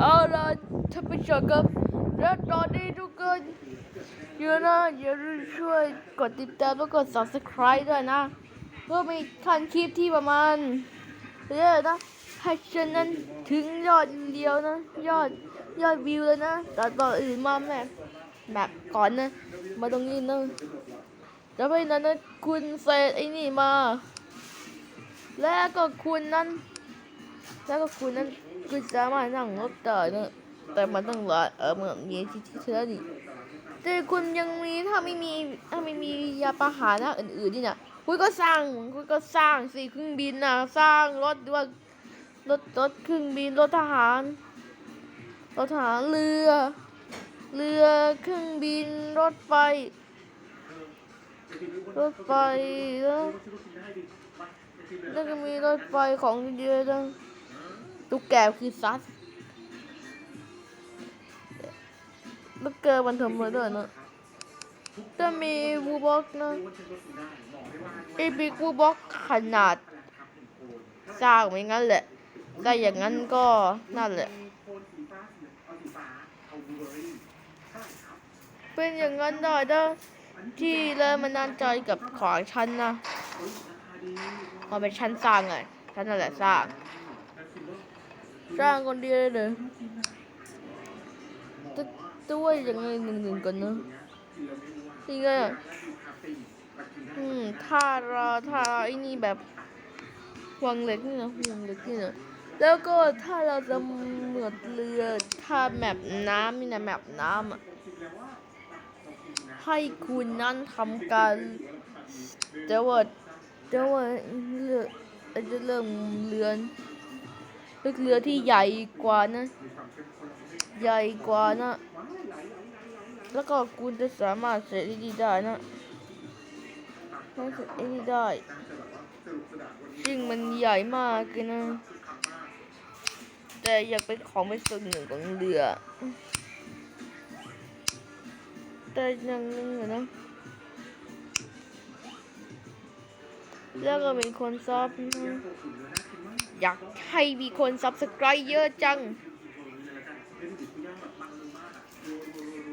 เอาล่ะท่านผู้ชมครับและตอนนี้ทุกคนเดี๋ยวนะอย่าลืมช่วยกดติดตามแล้วกด subscribe ด้วยนะ เพื่อมีทันคลิปที่ประมาณเรื่อยนะให้ฉันนั้นถึงยอดเดียวนะ ยอดยอดวิวเลยนะแต่ตอนอื่นมาแม่แบบก่อนนะมาตรงนี้นะแล้วไปนั้นนะคุณเซตไอ้นี่มา แล้วก็คุณนั้น แล้วก็คุณนั้น คุณสามารถนั่งรถได้นะแต่มันต้องรอเออเหมือนมีที่ที่เธอดิแต่คุณยังมีถ้าไม่มีถ้าไม่มียาปาหานะอื่นๆนี่นะคุณก็สร้างคุณก็สร้างสิเครื่องบินนะสร้างรถด้วยรถรถเครื่องบินรถทหารรถทหารเรือ เรือเครื่องบินรถไฟรถไฟแล้วแล้วก็มีรถไฟของเยอะจัง ตุ๊กแกคือซัสลูกเกอร์มันทำมาด้วยนะจะมีวูบ็อกนะไอบิ๊กวูบ็อกขนาดสร้างไม่งั้นแหละแต่อย่างนั้นก็นั่นแหละ เป็นอย่างนั้นได้เด้อที่แรงมันนานใจกับของฉันนะพอเป็นฉันสร้างไงฉันนั่นแหละสร้าง สร้างคนเดียวเลยจะด้วยยังไงหนึ่งหนึ่งกันนะยังไงอะอืมถ้าเราถ้าไอ้นี่แบบห่วงเหล็กนี่นะห่วงเหล็กนี่นะแล้วก็ถ้าเราจะเหมือดเรือถ้าแมปน้ำนี่นะแมปน้ำอะให้คุณนั้นทำการเดี๋ยวว่าเดี๋ยวว่าเรือจะเริ่มเรือน ลือกเรือที่ใหญ่กว่านะ ใหญ่กว่านะ แล้วก็คุณจะสามารถเสร็จที่นี่ได้นะเสร็จที่นี่ได้ซึ่งมันใหญ่มากเลยนะ แต่อยากเป็นของเป็นส่วนหนึ่งของเรือ แต่ย่างนึงนะ แล้วก็มีคนซับนะอยากให้มีคนซับสไครต์เยอะจัง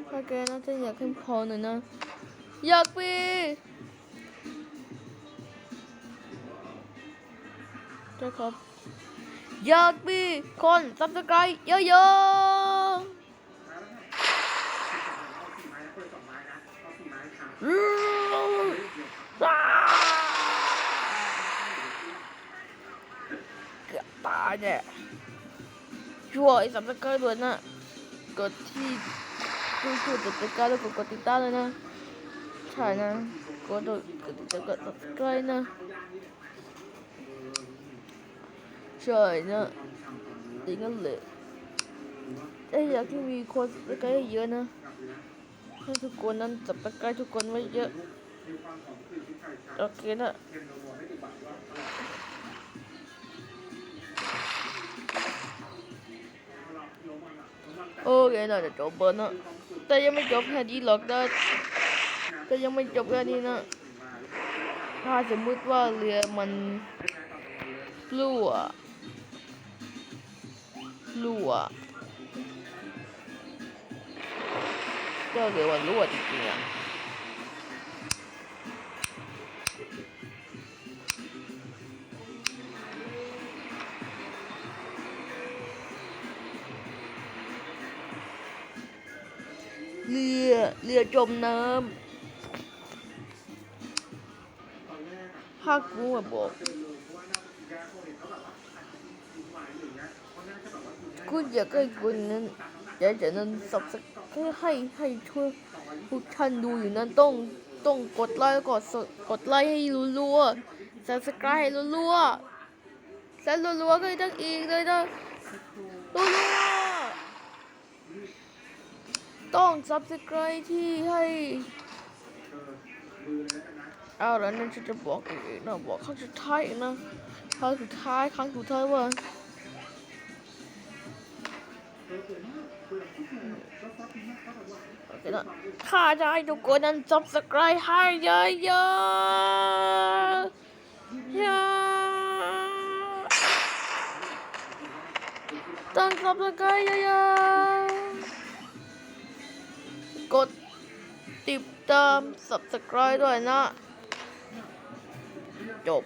ถ้าแกน่าจะอยากให้พอหน่อยนะ อยากมีใช่ครับ อยากมีคนซับสไครต์เยอะๆเกือบตาย เนี่ยช่วยสับสกายด้วยนะกดที่ดูจุดติดตามแล้วกดกดติดตามเลยนะใช่นะกดกดติดตามกด subscribe นะใช่นะอย่างนั้นเลยแต่อยากให้มีคน subscribe เยอะนะให้ทุกคนนั้น subscribe ทุกคนไว้เยอะโอเคนะ โอเคน่าจะจบเบอร์นะแต่ยังไม่จบแค่นี้หรอกนะแต่ยังไม่จบแค่นี้นะ ถ้าสมมติว่าเรือมันรั่วรั่วก็เรือมันรั่วจริงๆอะ เรือ เรือจมน้ำถ้ากูอะบอกคุณอยากให้คุณนั้นอยากจะนั้นสับสให้ให้ให้ช่วยพวกท่านดูอยู่นั้นต้องต้องกดไลค์กดกดไลค์ให้รัวๆ subscribe ให้รัวๆ แล้วรัวๆก็ต้องอีกเลยนะรัวๆ ต้อง subscribe ที่ให้เอาแล้วนั่นฉันจะบอกอีกนะบอกครั้งสุดท้ายอีกนะครั้งสุดท้ายครั้งสุดท้ายว่าโอเคนะถ้าจะให้ทุกคนนั้น subscribe ให้เยอะๆเยอะตั้ง subscribe เยอะๆ กดติดตาม subscribe ด้วยนะ จบ